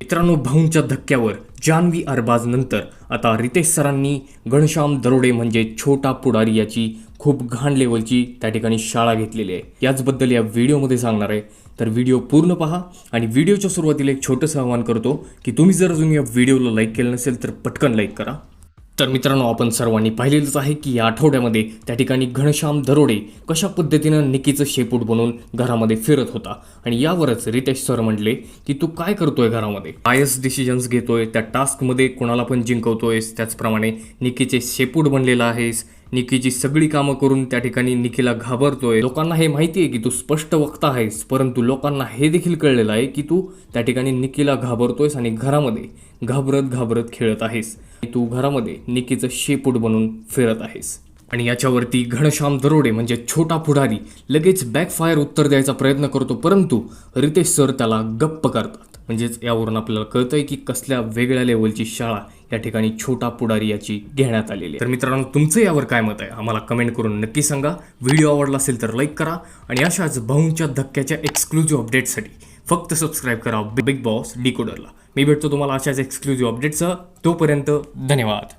मित्रांनो भाऊंच्या धक्क्यावर जान्हवी अरबाज नंतर आता रितेश सरांनी घनश्याम दरोडे म्हणजे छोटा पुढारी याची खूप घाण लेवलची त्या ठिकाणी शाळा घेतलेली आहे. याचबद्दल या व्हिडिओमध्ये सांगणार आहे. तर व्हिडिओ पूर्ण पहा आणि व्हिडिओच्या सुरुवातीला एक छोटंसं आवाहन करतो की तुम्ही जर अजून या व्हिडिओला लाईक केलं नसेल तर पटकन लाईक करा. तर मित्रांनो आपण सर्वांनी पाहिलेलंच आहे की या आठवड्यामध्ये त्या ठिकाणी घनश्याम दरोडे कशा पद्धतीनं निकीचं शेपूट बनवून घरामध्ये फिरत होता. आणि यावरच रितेश सर म्हटले की तू काय करतोय घरामध्ये? आयस डिसिजन्स घेतोय त्या टास्कमध्ये कोणाला पण जिंकवतोयस त्याचप्रमाणे निकीचे शेपूट बनलेला आहेस निकीची सगळी कामं करून त्या ठिकाणी निकीला घाबरतोय. लोकांना हे माहिती आहे की तू स्पष्ट वक्ता आहेस परंतु लोकांना हे देखील कळलेलं आहे की तू त्या ठिकाणी निकीला घाबरतोयस आणि घरामध्ये घाबरत घाबरत खेळत आहेस. तू घरामध्ये निकीचं शेपूट बनून फिरत आहेस. आणि याच्यावरती घनश्याम दरोडे म्हणजे छोटा पुढारी लगेच बॅकफायर उत्तर द्यायचा प्रयत्न करतो परंतु रितेश सर त्याला गप्प करतात. म्हणजेच यावरून आपल्याला कळतंय की कसल्या वेगळ्या लेवलची शाळा या ठिकाणी छोटा पुढारी याची घेण्यात आलेली आहे. तर मित्रांनो तुमचं यावर काय मत आहे? आम्हाला कमेंट करून नक्की सांगा. व्हिडिओ आवडला असेल तर लाईक करा. आणि अशाच भाऊंच्या धक्क्याच्या एक्सक्लुझिव्ह अपडेटसाठी फक्त सबस्क्राईब करा बिग बॉस डिकोडरला मी भेटतो तुम्हाला अशाच एक्सक्लुझिव्ह अपडेटसह तोपर्यंत धन्यवाद.